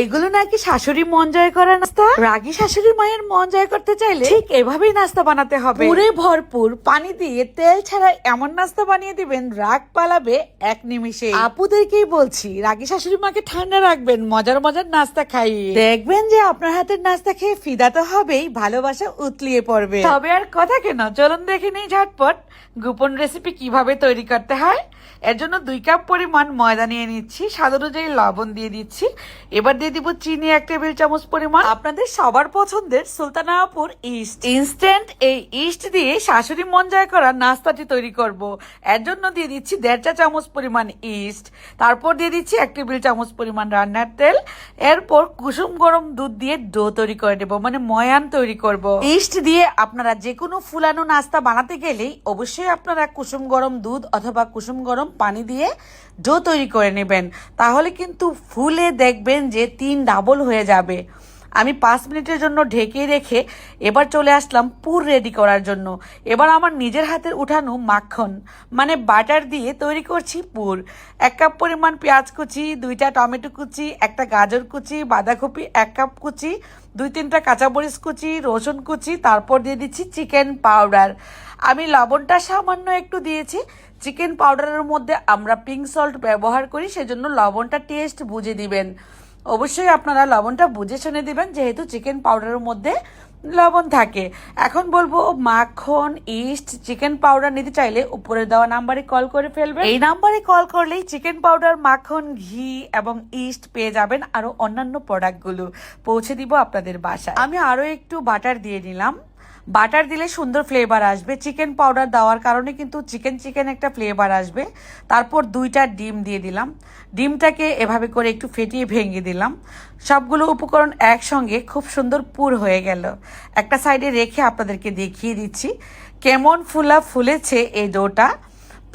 এগুলো নাকি শাশুড়ি মন জয় করা নাস্তা? রাগী শাশুড়ি মায়ের মন জয় করতে চাইলে ঠিক এভাবেই নাস্তা বানাতে হবে। পুরে ভরপুর পানি দিয়ে তেল ছাড়া এমন নাস্তা বানিয়ে দিবেন রাগ পালাবে এক নিমিষে। আপুদেরকেই বলছি রাগী শাশুড়ি মাকে ঠান্ডা রাখবেন মজার মজার নাস্তা খাইয়ে। দেখবেন যে আপনার হাতের নাস্তা খেয়ে ফিদা তো হবেই ভালোবাসা উতলিয়ে পড়বে। তবে আর কথা কেন? চলুন দেখে নেই ঝটপট গোপন রেসিপি কীভাবে তৈরি করতে হয়। এর জন্য দুই কাপ পরিমাণ ময়দা নিয়ে নিচ্ছি স্বাদ অনুযায়ী লবণ দিয়ে দিচ্ছি। এবার দিয়ে দিব চিনি এক টেবিল চামচ পরিমাণ। আপনাদের সবার পছন্দের সুলতানাপুর ইস্ট। ইনস্ট্যান্ট এই ইস্ট দিয়ে শাশুড়ি মন জয় করা নাস্তাটি তৈরি করব। এর জন্য দিয়ে দিচ্ছি দেড় চা চামচ পরিমাণ ইস্ট। তারপর দিয়ে দিচ্ছি এক টেবিল চামচ পরিমাণ রান্নার তেল। এরপর কুসুম গরম দুধ দিয়ে ডো তৈরি করে নেব মানে ময়ান তৈরি করব। ইস্ট দিয়ে আপনারা যে কোনো ফুলানো নাস্তা বানাতে গেলেই অবশ্যই আপনারা কুসুম গরম দুধ অথবা কুসুম গরম পানি দিয়ে ডো তৈরি করে নেবেন। তাহলে কিন্তু ফুলে দেখবেন যে তিন ডাবল হয়ে যাবে। আমি পাঁচ মিনিটের জন্য ঢেকে রেখে এবার চলে আসলাম পুর রেডি করার জন্য। এবার আমার নিজের হাতের উঠানো মাখন মানে বাটার দিয়ে তৈরি করছি পুর। এক কাপ পরিমাণ পেঁয়াজ কুচি, দুইটা টমেটো কুচি, একটা গাজর কুচি, বাঁধাকপি, এক কাপ কুচি, দুই তিনটা কাঁচামরিচ কুচি, রসুন কুচি, তারপর দিয়ে দিচ্ছি চিকেন পাউডার। আমি লবণটা সামান্য একটু দিয়েছি। চিকেন পাউডারের মধ্যে আমরা পিঙ্ক সল্ট ব্যবহার করি, সেজন্য লবণটা টেস্ট বুঝে দিবেন। অবশ্যই আপনারা লবণটা বুঝে শুনে দেবেন, যেহেতু চিকেন পাউডারের মধ্যে লবণ থাকে। এখন বলব, মাখন ইস্ট চিকেন পাউডার নিতে চাইলে উপরে দেওয়া নাম্বারে কল করে ফেলবেন। এই নাম্বারে কল করলেই চিকেন পাউডার মাখন, ঘি এবং ইস্ট পেয়ে যাবেন আরও অন্যান্য প্রোডাক্টগুলো পৌঁছে দিব আপনাদের বাসায়। আমি আরও একটু বাটার দিয়ে নিলাম। বাটার দিলে সুন্দর ফ্লেভার আসবে। চিকেন পাউডার দেওয়ার কারণে কিন্তু চিকেন চিকেন একটা ফ্লেভার আসবে। তারপর দুইটা ডিম দিয়ে দিলাম। ডিমটাকে এভাবে করে একটু ফেটিয়ে ভেঙে দিলাম। সবগুলো উপকরণ একসঙ্গে খুব সুন্দর পুর হয়ে গেল। একটা সাইডে রেখে আপনাদেরকে দেখিয়ে দিচ্ছি। কেমন ফুলা ফুলেছে এই ডোটা।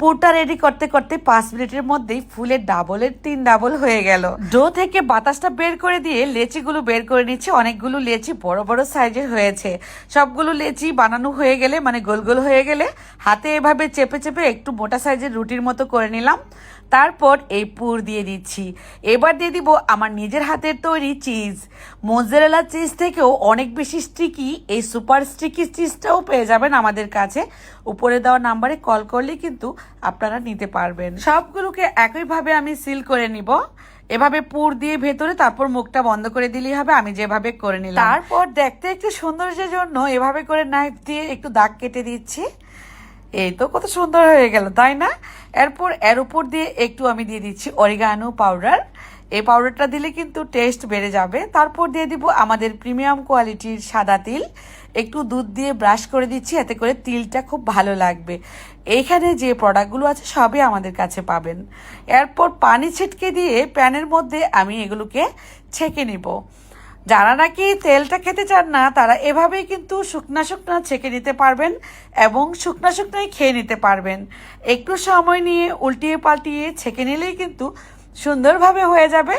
পুরটা রেডি করতে করতে পাঁচ মিনিটের মধ্যেই ফুলের ডাবলের তিন ডাবল হয়ে গেল। ডো থেকে বাতাসটা বের করে দিয়ে লেচিগুলো বের করে নিচ্ছে। অনেকগুলো লেচি বড় বড় সাইজের হয়েছে। সবগুলো লেচি বানানো হয়ে গেলে মানে গোল গোল হয়ে গেলে হাতে এভাবে চেপে চেপে একটু মোটা সাইজের রুটির মতো করে নিলাম। তারপর এই পুর দিয়ে দিচ্ছি। এবার দিয়ে দিব আমার নিজের হাতের তৈরি চিজ মোজারেলা চিজ থেকেও অনেক বেশি স্টিকি এই সুপার স্টিকি চিজটাও পেয়ে যাবেন আমাদের কাছে। উপরে দেওয়া নাম্বারে কল করলে কিন্তু আপনারা নিতে পারবেন। সবগুলোকে একইভাবে আমি সিল করে নিব। এভাবে পুর দিয়ে ভেতরে তারপর মুখটা বন্ধ করে দিলেই হবে। আমি যেভাবে করে নিলাম। তারপর দেখতে একটু সৌন্দর্যের জন্য এভাবে করে নাইফ দিয়ে একটু দাগ কেটে দিচ্ছি। এই তো কত সুন্দর হয়ে গেল, তাই না? এরপর এর উপর দিয়ে একটু আমি দিয়ে দিচ্ছি অরিগানো পাউডার এই পাউডারটা দিলে কিন্তু টেস্ট বেড়ে যাবে। তারপর দিয়ে দিব আমাদের প্রিমিয়াম কোয়ালিটির সাদা তিল। একটু দুধ দিয়ে ব্রাশ করে দিচ্ছি, এতে করে তিলটা খুব ভালো লাগবে। এইখানে যে প্রোডাক্টগুলো আছে, সবই আমাদের কাছে পাবেন। এরপর পানি ছিটকে দিয়ে প্যানের মধ্যে আমি এগুলোকে ছেঁকে নিব। যারা নাকি তেলটা খেতে চান না, তারা এভাবেই কিন্তু শুকনা শুকনা ছেঁকে নিতে পারবেন এবং শুকনা শুকনাই খেয়ে নিতে পারবেন। একটু সময় নিয়ে উল্টিয়ে পাল্টিয়ে ছেঁকে নিলেই কিন্তু সুন্দরভাবে হয়ে যাবে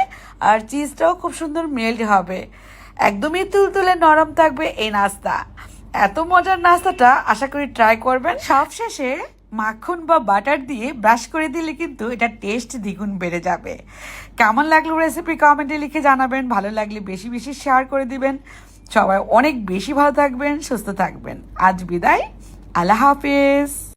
আর চিজটাও খুব সুন্দর মেল্ট হবে। একদমই তুলতুলে নরম থাকবে এই নাস্তা। এত মজার নাস্তাটা আশা করি ট্রাই করবেন। সবশেষে মাখন বা বাটার দিয়ে ব্রাশ করে দিলে কিন্তু এটা টেস্ট দ্বিগুণ বেড়ে যাবে। কেমন লাগল রেসিপি কমেন্টে লিখে জানাবেন, ভালো লাগলে বেশি বেশি শেয়ার করে দিবেন। সবাই অনেক বেশি ভালো থাকবেন, সুস্থ থাকবেন। আজ বিদায়, আল্লাহ হাফিজ।